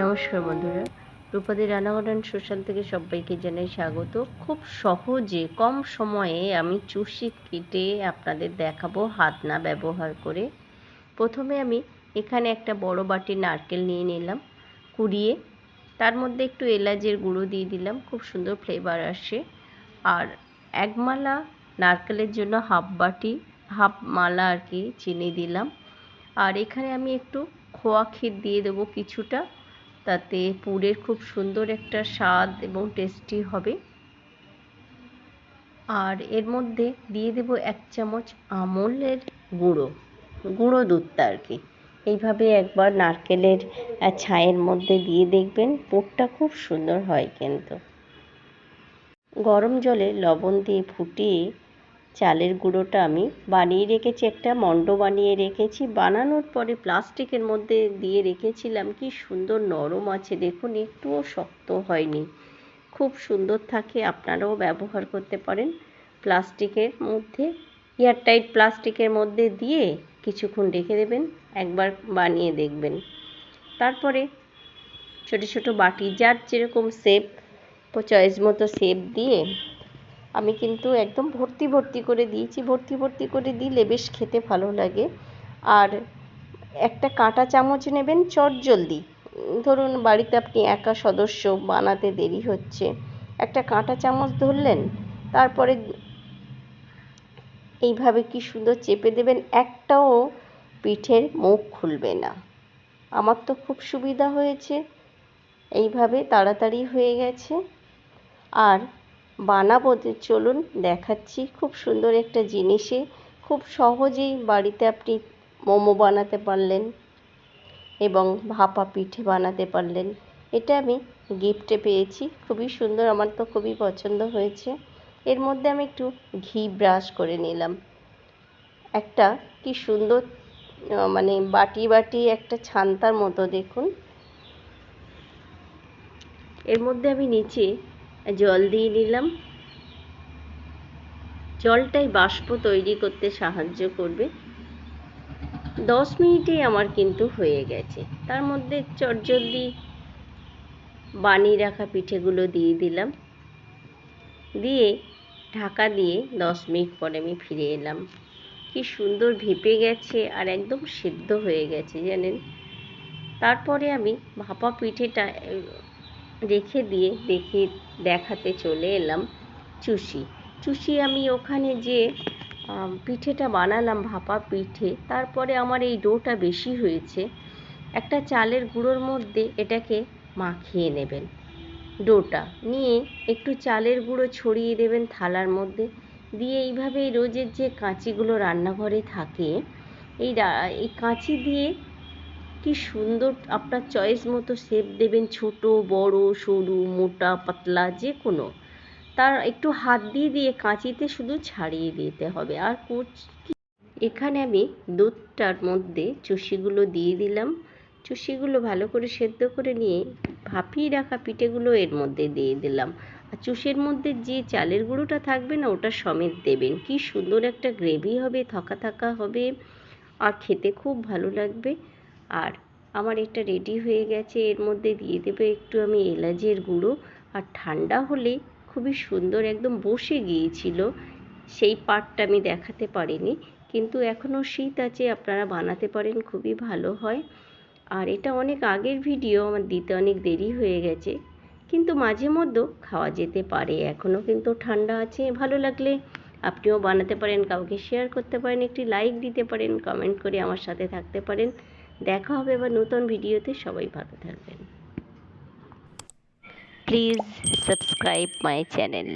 নমস্কার বন্ধুরা। রূপাদি রান্নাঘটন সোশ্যাল থেকে সবাইকে জানাই স্বাগত। খুব সহজে, কম সময়ে আমি চুষি কেটে আপনাদের দেখাবো হাত না ব্যবহার করে। প্রথমে আমি এখানে একটা বড় বাটির নারকেল নিয়ে নিলাম কুড়িয়ে। তার মধ্যে একটু এলাচের গুঁড়ো দিয়ে দিলাম, খুব সুন্দর ফ্লেভার আসে। আর এক মালা নারকেলের জন্য হাফ বাটি, হাফ মালা আর কি চিনি দিলাম। আর এখানে আমি একটু খোয়া ক্ষীর দিয়ে দেবো কিছুটা। তাতে পুরের খুব সুন্দর একটা স্বাদ এবং টেস্টি হবে। আর এর মধ্যে দিয়ে দেব এক চামচ আমলের গুঁড়ো গুঁড়ো দুধটা আর কি। এইভাবে একবার নারকেলের ছায়ের মধ্যে দিয়ে দেখবেন পুরটা খুব সুন্দর হয় কিন্তু। গরম জলে লবণ দিয়ে ফুটিয়ে চালের গুঁড়োটা আমি বানিয়ে রেখেছি, একটা মণ্ড বানিয়ে রেখেছি। বানানোর পরে প্লাস্টিকের মধ্যে দিয়ে রেখেছিলাম। কি সুন্দর নরম আছে, দেখুন, একটুও শক্ত হয়নি। খুব সুন্দর থাকে, আপনারাও ব্যবহার করতে পারেন। প্লাস্টিকের মধ্যে, এয়ারটাইট প্লাস্টিকের মধ্যে দিয়ে কিছুক্ষণ রেখে দেবেন, একবার বানিয়ে দেখবেন। তারপরে ছোটো ছোটো বাটি, যার যেরকম শেপ চয়েস মতো শেপ দিয়ে আমি কিন্তু একদম ভর্তি ভর্তি করে দিয়েছি। ভর্তি ভর্তি করে দিলে বেশ খেতে ভালো লাগে। আর একটা কাঁটা চামচ নেবেন চটজলদি ধরুন বাড়িতে আপনি একা সদস্য বানাতে দেরি হচ্ছে। একটা কাঁটা চামচ ধরলেন, তারপরে এইভাবে কি সুন্দর চেপে দেবেন, একটাও পিঠের মুখ খুলবে না। আমার তো খুব সুবিধা হয়েছে। এইভাবে তাড়াতাড়ি হয়ে গেছে। আর বানাবো চলুন দেখাচ্ছি খুব সুন্দর একটা জিনিসে। খুব সহজেই বাড়িতে আপনি মোমো বানাতে পারলেন এবং ভাপা পিঠে বানাতে পারলেন। এটা আমি গিফটে পেয়েছি। খুবই সুন্দর, আমার তো খুবই পছন্দ হয়েছে। এর মধ্যে আমি একটু ঘি ব্রাশ করে নিলাম। একটা কি সুন্দর মানে বাটি বাটি একটা ছান্তার মতো দেখুন। এর মধ্যে আমি নিচে জল দিয়ে নিলাম। জলটাই বাষ্প তৈরি করতে সাহায্য করবে। দশ মিনিটেই আমার কিন্তু হয়ে গেছে। তার মধ্যে চটজলদি বানিয়ে রাখা পিঠেগুলো দিয়ে দিলাম। দিয়ে ঢাকা দিয়ে দশ মিনিট পরে আমি ফিরে এলাম। কি সুন্দর ভেপে গেছে আর একদম সেদ্ধ হয়ে গেছে, জানেন? তারপরে আমি ভাপা পিঠেটা রেখে দিয়ে দেখে দেখাতে চলে এলাম চুষি। চুষি আমি ওখানে যে পিঠেটা বানালাম, ভাপা পিঠে, তারপরে আমার এই ডোটা বেশি হয়েছে। একটা চালের গুঁড়োর মধ্যে এটাকে মাখিয়ে নেবেন ডোটা। নিয়ে একটু চালের গুঁড়ো ছড়িয়ে দেবেন থালার মধ্যে। দিয়ে এইভাবে রোজের যে কাঁচিগুলো রান্নাঘরে থাকে, এই এই কাঁচি দিয়ে কি সুন্দর আপনার চয়েস মতো শেপ দেবেন, ছোট, বড়, সরু, মোটা, পাতলা যে কোনো তার একটু হাত দিয়ে দিয়ে, কাঁচিতে শুধু ছাড়িয়ে দিতে হবে। আর এখানে আমি দুধটার মধ্যে চুষিগুলো দিয়ে দিলাম। চুষিগুলো ভালো করে সেদ্ধ করে নিয়ে ভাপিয়ে রাখা পিঠেগুলো এর মধ্যে দিয়ে দিলাম। আর চুষের মধ্যে যে চালের গুঁড়োটা থাকবে না, ওটা সমেত দেবেন। কি সুন্দর একটা গ্রেভি হবে, থাকা থাকা হবে। আর খেতে খুব ভালো লাগবে। আর আমার এটা রেডি হয়ে গেছে, এর মধ্যে দিয়ে দেবো একটু আমি এলাচের গুঁড়ো। আর ঠান্ডা হলে খুবই সুন্দর একদম বসে গিয়েছিল, সেই পার্টটা আমি দেখাতে পারিনি। কিন্তু এখনও শীত আছে, আপনারা বানাতে পারেন, খুবই ভালো হয়। আর এটা অনেক আগের ভিডিও আমার দিতে অনেক দেরি হয়ে গেছে। কিন্তু মাঝে মধ্যেও খাওয়া যেতে পারে, এখনও কিন্তু ঠান্ডা আছে। ভালো লাগলে আপনিও বানাতে পারেন, কাউকে শেয়ার করতে পারেন, একটি লাইক দিতে পারেন কমেন্ট করে আমার সাথে থাকতে পারেন। দেখা হবে বা নতুন ভিডিওতে। সবাই ভালো থাকবেন। Please subscribe my channel